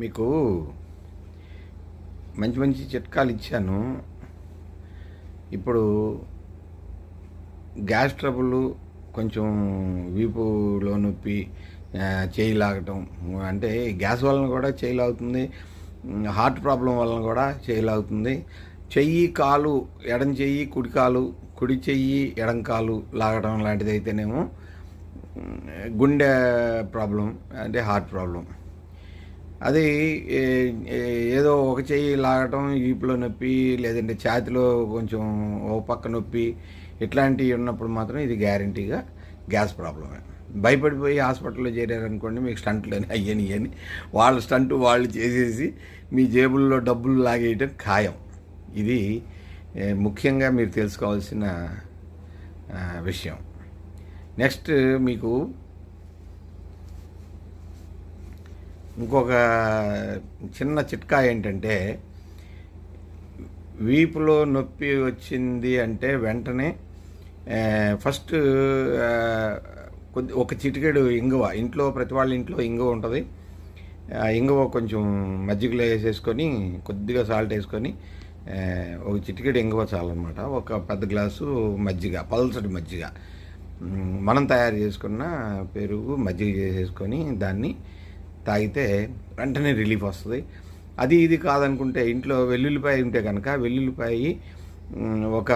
మీకు మంచి మంచి చిట్కాలు ఇచ్చాను. ఇప్పుడు గ్యాస్ ట్రబుల్ కొంచెం వీపులో నొప్పి చేయి లాగటం అంటే గ్యాస్ వలన కూడా చేయి లాగుతుంది. హార్ట్ ప్రాబ్లం వలన కూడా చేయి లాగుతుంది. చెయ్యి కాలు ఎడం చెయ్యి కుడి కాలు కుడి చెయ్యి ఎడం కాలు లాగడం లాంటిది అయితేనేమో గుండె ప్రాబ్లం అంటే హార్ట్ ప్రాబ్లం. అది ఏదో ఒక చెయ్యి లాగటం ఈపులో నొప్పి లేదంటే ఛాతిలో కొంచెం ఓ పక్క నొప్పి ఇట్లాంటివి ఉన్నప్పుడు మాత్రం ఇది గ్యారంటీగా గ్యాస్ ప్రాబ్లమే. భయపడిపోయి హాస్పిటల్లో చేరారనుకోండి మీకు స్టంట్లు అని అయ్యని అని వాళ్ళ స్టంట్ వాళ్ళు చేసేసి మీ జేబుల్లో డబ్బులు లాగేయటం ఖాయం. ఇది ముఖ్యంగా మీరు తెలుసుకోవాల్సిన విషయం. నెక్స్ట్ మీకు ఇంకొక చిన్న చిట్కా ఏంటంటే వీపులో నొప్పి వచ్చింది అంటే వెంటనే ఫస్ట్ కొద్ది ఒక చిటికెడు ఇంగువ ఇంట్లో ప్రతి వాళ్ళ ఇంట్లో ఇంగువ ఉంటుంది. ఆ ఇంగువ కొంచెం మజ్జిగలో వేసేసుకొని కొద్దిగా సాల్ట్ వేసుకొని ఒక చిటికెడు ఇంగువ చాలన్నమాట. ఒక పెద్ద గ్లాసు మజ్జిగ పల్సటి మజ్జిగ. మనం తయారు చేసుకున్న పెరుగు మజ్జిగ చేసేసుకొని దాన్ని తాగితే వెంటనే రిలీఫ్ వస్తుంది. అది ఇది కాదనుకుంటే ఇంట్లో వెల్లుల్లిపాయ ఉంటే కనుక వెల్లుల్లిపాయ ఒక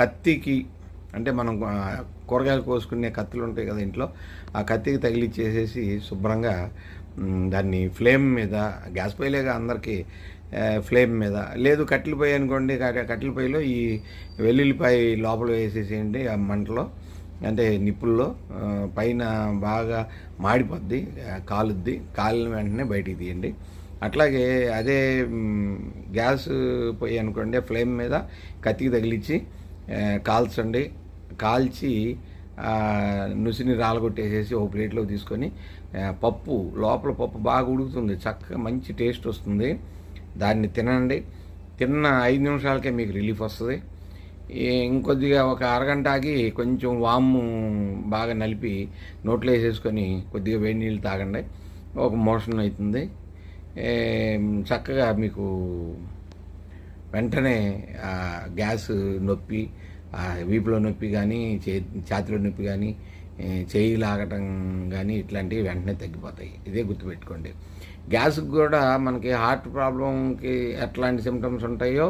కత్తికి అంటే మనం కూరగాయలు కోసుకునే కత్తులు ఉంటాయి కదా ఇంట్లో ఆ కత్తికి తగిలిచ్చేసేసి శుభ్రంగా దాన్ని ఫ్లేమ్ మీద గ్యాస్ పొయ్యిలేగా అందరికీ ఫ్లేమ్ మీద లేదు కట్టెల పొయ్యి అనుకోండి కట్టెల పొయ్యిలో ఈ వెల్లుల్లిపాయ లోపల వేసేసేయండి ఆ మంటలో. అంటే నిప్పుల్లో పైన బాగా మాడిపోద్ది కాలుద్ది కాలిన వెంటనే బయటికి తీయండి. అట్లాగే అదే గ్యాస్ పోయి అనుకోండి ఫ్లేమ్ మీద కత్తికి తగిలించి కాల్చండి. కాల్చి నుసిని రాలగొట్టేసేసి ఒక ప్లేట్లో తీసుకొని పప్పు లోపల పప్పు బాగా ఉడుకుతుంది చక్కగా మంచి టేస్ట్ వస్తుంది. దాన్ని తినండి. తిన్న ఐదు నిమిషాలకే మీకు రిలీఫ్ వస్తుంది. ఇంకొద్దిగా ఒక అరగంట ఆగి కొంచెం వాము బాగా నలిపి నోట్లో వేసేసుకొని కొద్దిగా వేడి నీళ్ళు తాగండి. ఒక మోషన్ అవుతుంది. చక్కగా మీకు వెంటనే గ్యాస్ నొప్పి వీపులో నొప్పి కానీ చే ఛాతిలో నొప్పి కానీ చేయి లాగటం కానీ ఇట్లాంటివి వెంటనే తగ్గిపోతాయి. ఇదే గుర్తుపెట్టుకోండి. గ్యాస్కి కూడా మనకి హార్ట్ ప్రాబ్లంకి ఎట్లాంటి సిమ్టమ్స్ ఉంటాయో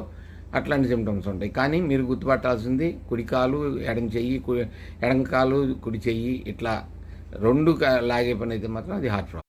అట్లాంటి సిమ్టమ్స్ ఉంటాయి. కానీ మీరు గుర్తుపట్టాల్సింది కుడికాలు ఎడం చెయ్యి కు- ఎడం కాలు కుడి చెయ్యి ఇట్లా రెండు లాగే పని అయితే మాత్రం అది హార్ట్ ప్రాబ్లం